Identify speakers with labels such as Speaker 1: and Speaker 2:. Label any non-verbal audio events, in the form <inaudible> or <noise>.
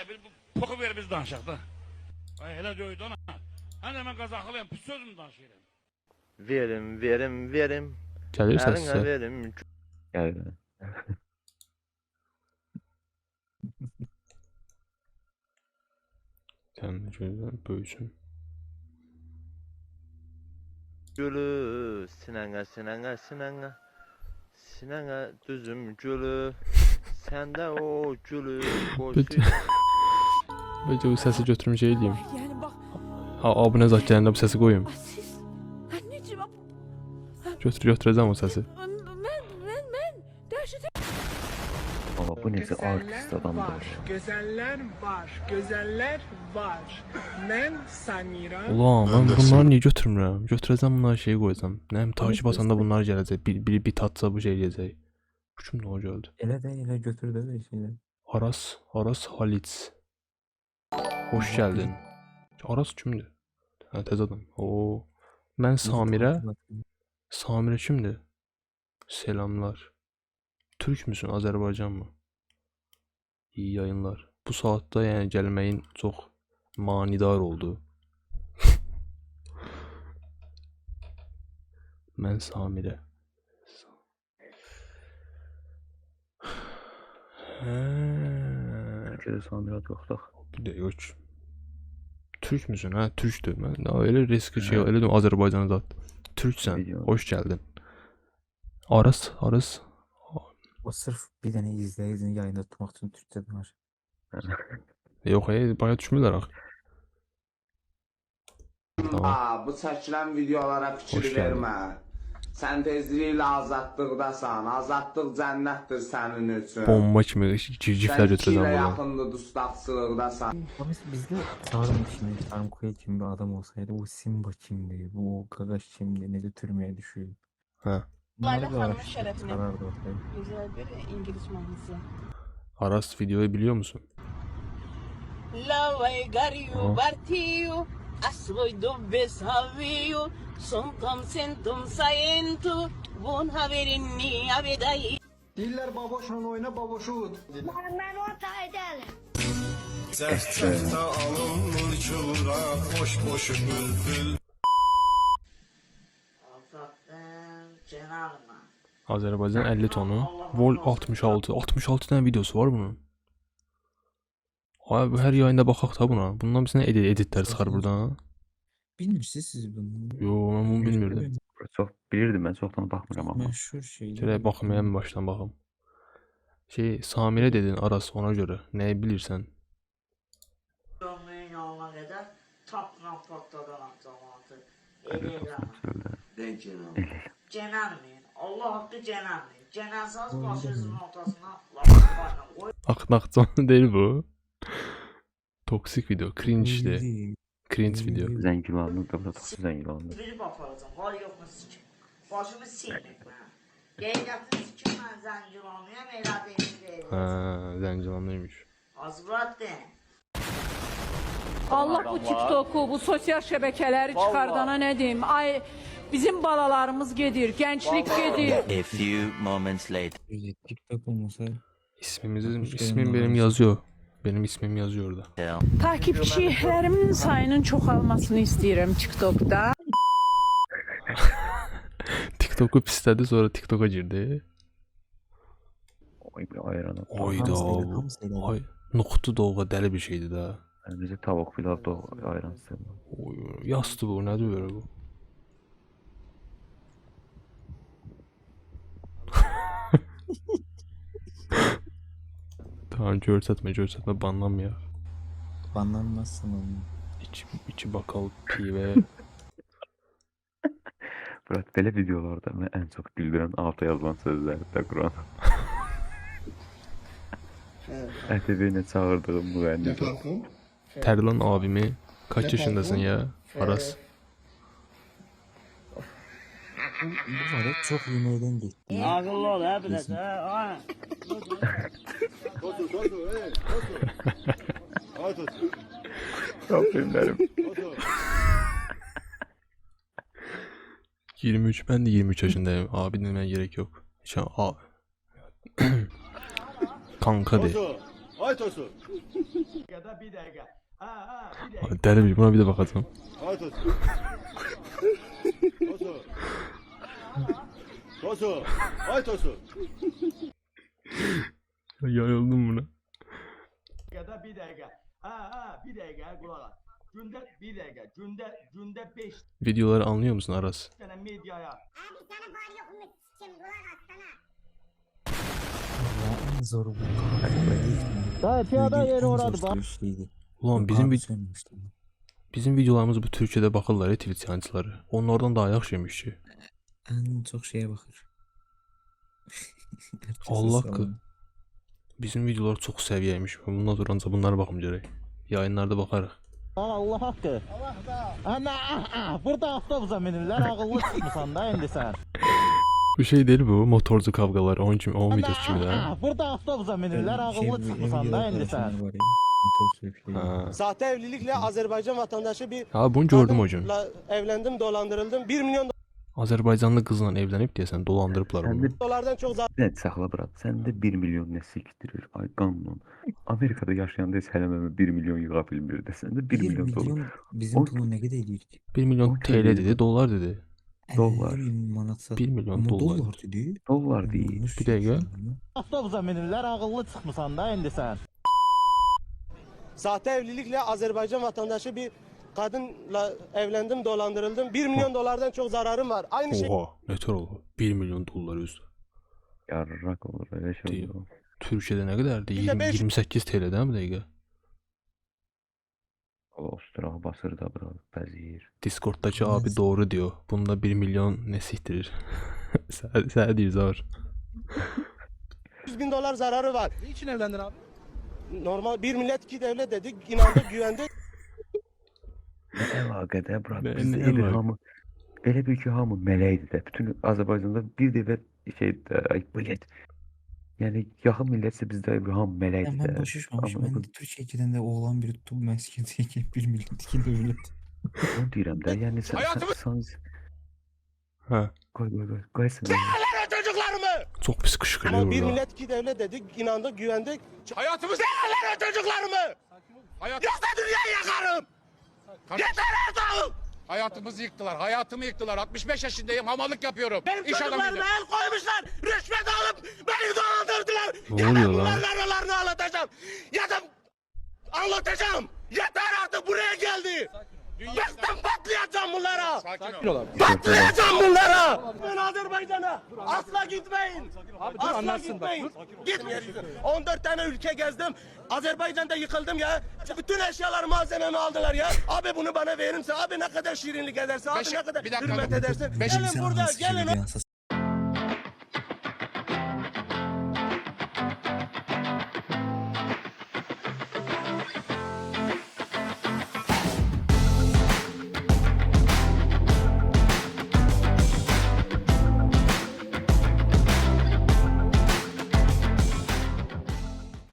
Speaker 1: He, bir bu poku ver biz danışaq da. Ay hele döydü ona. Hani mən qazaxlıyam, pis sözüm danışıram.
Speaker 2: Verim, verim, verim.
Speaker 3: Gəlir
Speaker 2: Eline
Speaker 3: səsi.
Speaker 2: verim.
Speaker 4: Gəldi.
Speaker 3: Sən gözün böyüsün.
Speaker 2: Gülü sinanga sinanga sinanga. Sinanga düzüm gülü. Sende o gülü boşu.
Speaker 3: Bəlkə bu şey eləyim.
Speaker 5: Yani bak
Speaker 3: Ha, abunə zat gələndə bu səsi qoyum. Götür götürəcəm o səsi.
Speaker 5: ben ben ben ben
Speaker 4: Baba bu necə artist
Speaker 6: var,
Speaker 4: adamdır.
Speaker 6: gözeller var, gözeller var. Ben Samira.
Speaker 3: Ulan mən bunları niyə götürmürəm? Götürəcəm bunları şey qoyacam. Nə bilim takip atanda bunlar gələcək. Bir biri bir tatsa bu şey gələcək. Bu kim nə gəldi?
Speaker 4: Elə də elə götür də şeylər.
Speaker 3: Aras, Aras Halic. Hoş gəldin. Aras kimdir? Hə, təzə adam. Oo. Mən Samirə. Samirə kimdir? Selamlar. Türk müsün, Azərbaycan mı? İyi yayınlar. Bu saatda yəni gəlməyin çox manidar oldu. <laughs> Mən Samirə. Hə.
Speaker 4: Türkçədə Samira
Speaker 3: Bir de yok. Türk müsün? Ha Türk'tü. Ben daha öyle riski şey
Speaker 4: Evet.
Speaker 3: öyle diyorum Azerbaycan'a da. Türksen.
Speaker 4: Biliyorum.
Speaker 3: Hoş geldin. Aras, Aras.
Speaker 7: O sırf bir dənə izləyicini yayında tutmaq üçün türkçə danışır. <laughs>
Speaker 3: Yok hey baya düşmüyorlar ak. Tamam.
Speaker 8: Aa, bu çəkilən videolara fikir
Speaker 3: Hoş geldin.
Speaker 8: vermə. Sən tezliklə azadlıqdasan. Azadlıq cənnətdir sənin üçün.
Speaker 3: Bomba kimi
Speaker 8: ilə
Speaker 3: götüreceğim buradan.
Speaker 8: yaxındır dustaqçılıqdasan.
Speaker 7: Mesela bizde Tarım kimi, Tarım Koya kimi bir adam olsaydı o Simba kimdi, bu Kagaş kimdi, ne de türmeye düşüyor.
Speaker 3: Ha.
Speaker 7: Bunları
Speaker 5: Layla
Speaker 7: bir
Speaker 5: Hanım'ın şerefine.
Speaker 7: ortaya.
Speaker 5: güzel bir İngiliz mahnısı.
Speaker 3: Aras videoyu biliyor musun?
Speaker 5: Lava e gario
Speaker 3: Oh.
Speaker 5: bartio, asloy do besavio, son tom sentum saentu, bun haverin ni avedai.
Speaker 6: Diller baboşla oyna baboşu ud.
Speaker 3: Azerbaycan 50 tonu. Vol 66. 66 tane videosu var bunun. Ay bu her yayında baxaq da buna. Bundan biz nə edit editlər çıxar buradan.
Speaker 7: Bilmirsiniz siz bunu.
Speaker 3: Yo, mən bunu bilmirdim.
Speaker 4: Çox bilirdim mən çoxdan baxmıram amma.
Speaker 7: Məşhur şey.
Speaker 3: Şöyle baxmaya mı başdan baxım. Şey, Samirə dedin Aras ona görə. Nəyi bilirsən?
Speaker 9: Dönmeyin yoluna kadar tapla cemaati.
Speaker 4: Elə
Speaker 9: Eylem.
Speaker 4: söyle.
Speaker 9: Cenelmeyin. Allah hakkı cenelmeyin. Cenelseniz başınızın ortasına lafı koy.
Speaker 3: Aknaqcan <laughs> deyil bu. Toksik video, cringe de.
Speaker 7: Değil.
Speaker 3: Cringe video.
Speaker 4: Zəngilanlı da burada
Speaker 9: yok mu sikim? Başımı sikim ben zəncir olmayayım. Eylədiyimi
Speaker 3: Ha,
Speaker 9: deyil.
Speaker 3: zəngilanlıymış.
Speaker 9: Azmurat de.
Speaker 10: Allah bu TikTok'u, bu sosyal şebekeleri çıkardana ne diyeyim? Ay bizim balalarımız gedir, gençlik gedir.
Speaker 11: A few moments later.
Speaker 7: TikTok olmasa
Speaker 3: İsmimizi,
Speaker 7: Hoş
Speaker 3: ismim benim yazıyor. Benim ismim yazıyor da.
Speaker 10: Takipçilerimin sayının çoxalmasını istəyirəm TikTok'da. <laughs>
Speaker 3: TikTok'u pisledi sonra TikTok'a girdi.
Speaker 4: Oy bir ayranı.
Speaker 3: Oyda. Ay, nuqtu doğğa dəli bir şeydi da.
Speaker 4: Yəni bizə tavuk pilav da ayran sevməm.
Speaker 3: Oy, yastı bu, nədir böyle bu? <laughs> tamam görsətmə, görsətmə, banlanmayaq.
Speaker 7: banlanmazsın onu.
Speaker 3: İki, iki bakal pivə.
Speaker 4: Bırak <laughs> belə videolarda mən ən çox güldürən alta yazılan sözlər də Quran. Ətəbi <laughs> ilə çağırdığım müğənnidir.
Speaker 3: Tərlan abimi kaç yaşındasın ya? Aras.
Speaker 7: Bu var ya çok yemekten gitti.
Speaker 9: Ağıllı ol ha biraz ha.
Speaker 4: Rabbim benim.
Speaker 3: 23 ben de 23 yaşındayım. Abi demeye gerek yok. Şu an a- Kanka de.
Speaker 6: Ay Tosun.
Speaker 3: Deli bir buna bir de bakacağım.
Speaker 6: Ay Tosun. <laughs> Tosun. Tosun. Ay Tosun. <laughs>
Speaker 3: Yayıldım buna.
Speaker 6: Bir dakika. Ha ha bir dakika kulak at. Günde bir dakika. Günde günde beş
Speaker 3: Videoları anlıyor musun Aras?
Speaker 6: tane medyaya.
Speaker 7: Ya en zoru bu.
Speaker 6: Daha piyada yeri
Speaker 7: oradı bak.
Speaker 3: Ulan bizim
Speaker 7: Abi
Speaker 3: bir bizim videolarımız bu Türkçe'de bakırlar ya Twitch yayıncıları. Onlardan daha yaxşı yemiş ki.
Speaker 7: En çok şeye bakır. <laughs>
Speaker 3: Allah haqqı. Bizim videolar çox səviyyəymiş. Bundan sonra ancaq bunlara baxım gərək. Yayınlarda baxarıq.
Speaker 6: Allah hakkı. Ana burada avtobusa minirlər ağıllı da indi sən.
Speaker 3: Bu şey değil bu motorcu kavgaları onun kimi onun videosu kimi də.
Speaker 6: Burada avtobusa minirlər
Speaker 7: Şey,
Speaker 6: ağıllı
Speaker 7: bu
Speaker 6: çıxmısan da indi
Speaker 7: şey.
Speaker 3: Ha.
Speaker 6: Sahte evlilikle Azerbaycan vatandaşı bir
Speaker 3: Ha bunu gördüm
Speaker 6: kadınla evlendim dolandırıldım. 1 milyon
Speaker 3: Azərbaycanlı qızla evlənib deyəsən dolandırıblar
Speaker 4: Sen
Speaker 3: onu.
Speaker 4: de
Speaker 6: dolardan çok
Speaker 4: net saxla bırak. Sen de 1 milyon ne siktirir? Ay qanun. Amerika'da yaşayanda heç hələmə 1 milyon yığa bilmirdi. Sen de 1
Speaker 7: 1
Speaker 4: milyon dolar.
Speaker 7: milyon bizim pulu ne kadar ediyor?
Speaker 3: 1 milyon TL
Speaker 4: dedi.
Speaker 3: dolar dedi.
Speaker 4: Dolar.
Speaker 7: 50 bin manat sat.
Speaker 3: 1 milyon
Speaker 7: Ama
Speaker 3: dolar.
Speaker 7: dolar dedi.
Speaker 4: Dolar değil.
Speaker 7: Yanlış
Speaker 3: Bir dakika.
Speaker 7: düşünüyorum.
Speaker 6: avtobusa minirlər ağıllı çıxmısan da indi sən. Sahte evlilikle Azerbaycan vatandaşı bir kadınla evlendim dolandırıldım. 1 milyon dolardan çok zararım var. Aynı şey
Speaker 3: Oha, nətər oldu? 1 milyon dollar özü.
Speaker 4: Yarrak olur öyle şey
Speaker 3: Değil.
Speaker 4: olur.
Speaker 3: Türkiyədə nə qədərdir?
Speaker 6: Bir də
Speaker 3: 20,
Speaker 6: beş-
Speaker 3: 28 TL değil mi dəqiqə?
Speaker 4: O osturağı basır da bura bəziyir.
Speaker 3: Discorddakı abi doğru diyor. Bunda 1 milyon nə sikdirir? sən, <laughs> sən deyir <laughs> zar.
Speaker 6: 100 bin dolar zararı var. Niçin evlendin abi? Normal bir millet iki devlet dedik. inandık güvendik.
Speaker 4: Nə əlaqədə bura?
Speaker 3: Nə-
Speaker 4: Bizdə
Speaker 3: nə
Speaker 4: elə
Speaker 3: əlaqə?
Speaker 4: hamı elə bir ki hamı mələkdir də. Bütün Azərbaycanda bir dəfə şey ay bilet. Yəni yaxın millətsə bizdə hamı
Speaker 7: Ya
Speaker 4: mələkdir
Speaker 7: ben
Speaker 4: də.
Speaker 7: başışmamışım.
Speaker 4: Amma
Speaker 7: Ben de Türkiye'den de oğlan biri tuttum meskenteki 1 milyon iki devlet.
Speaker 4: Onu deyirəm də. Yəni sən
Speaker 6: Hayatımı-
Speaker 4: sən sən
Speaker 3: Hə,
Speaker 4: qoy qoy qoy. Qoy sən.
Speaker 6: çocuklarımı.
Speaker 3: çox pis qışqırıyor
Speaker 6: Ama bir
Speaker 3: burada.
Speaker 6: millet iki devlet dedik. inandık güvendik. Hayatımızı Sen çocuklarımı. Hayat... Yoksa dünya yakarım. Yeter artık.
Speaker 1: Hayatımızı yıktılar. Hayatımı yıktılar. 65 yaşındayım. Hamallık yapıyorum.
Speaker 6: Benim
Speaker 1: İş
Speaker 6: çocuklarıma el koymuşlar. Rüşvet alıp beni dolandırdılar.
Speaker 3: Ne
Speaker 6: Ya ben
Speaker 3: oluyor lan?
Speaker 6: bunların aralarını anlatacağım. Ya da anlatacağım. Yeter artık buraya geldi. Bıktım patlayacağım bunlara.
Speaker 1: Sakin ol.
Speaker 6: Patlayacağım bunlara. Ben Azerbaycan'a asla gitmeyin. asla gitmeyin. Gitmeyin. 14 tane ülke gezdim. Azerbaycan'da yıkıldım ya. Bütün eşyalar malzememi aldılar ya. Abi bunu bana verirse abi ne kadar şirinlik ederse abi
Speaker 1: Beş-
Speaker 6: ne kadar
Speaker 1: bir dakika.
Speaker 6: hürmet edersin.
Speaker 1: Beş-
Speaker 6: Gelin burada gelin.